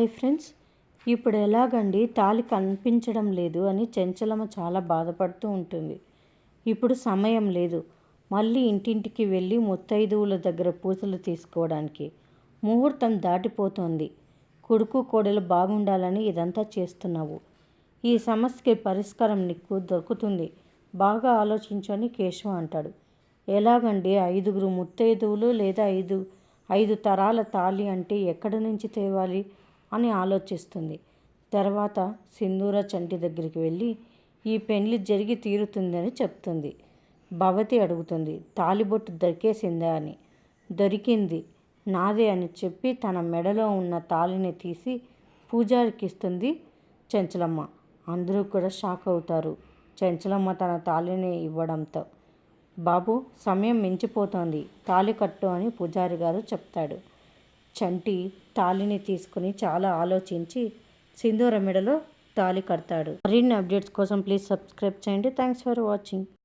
Hi friends. ఇప్పుడు ఎలాగండి? తాళి కనిపించడం లేదు అని చెంచలమ్మ చాలా బాధపడుతూ ఉంటుంది. ఇప్పుడు సమయం లేదు. మళ్ళీ ఇంటింటికి వెళ్ళి ముత్తైదువుల దగ్గర పూసలు తీసుకోవడానికి. ముహూర్తం దాటిపోతోంది. కొడుకు కోడలు బాగుండాలని ఇదంతా చేస్తున్నావు. ఈ సమస్యకి పరిష్కారం నీకు దొరుకుతుంది. బాగా ఆలోచించని కేశవ అంటాడు. ఎలాగండి? ఐదుగురు ముత్తైదువులు లేదా ఐదు ఐదు తరాల తాళి అంటే ఎక్కడి నుంచి తేవాలి? అని ఆలోచిస్తుంది. తర్వాత సింధూర చంటి దగ్గరికి వెళ్ళి ఈ పెళ్ళి జరిగి తీరుతుందని చెప్తుంది. భవతి అడుగుతుంది తాలిబొట్టు దొరికేసిందా అని. దొరికింది. నాదే అని చెప్పి తన మెడలో ఉన్న తాళిని తీసి పూజారికి ఇస్తుంది చెంచలమ్మ. అందరూ కూడా షాక్ అవుతారు. చెంచలమ్మ తన తాళిని ఇవ్వడంతో. బాబు సమయం మించిపోతోంది. తాళి కట్టు అని పూజారి గారు చెప్తాడు. చంటి తాళిని తీసుకుని చాలా ఆలోచించి సింధూర మెడలో తాళి కడతాడు. మరిన్ని అప్డేట్స్ కోసం ప్లీజ్ సబ్స్క్రైబ్ చేయండి. Thanks for watching.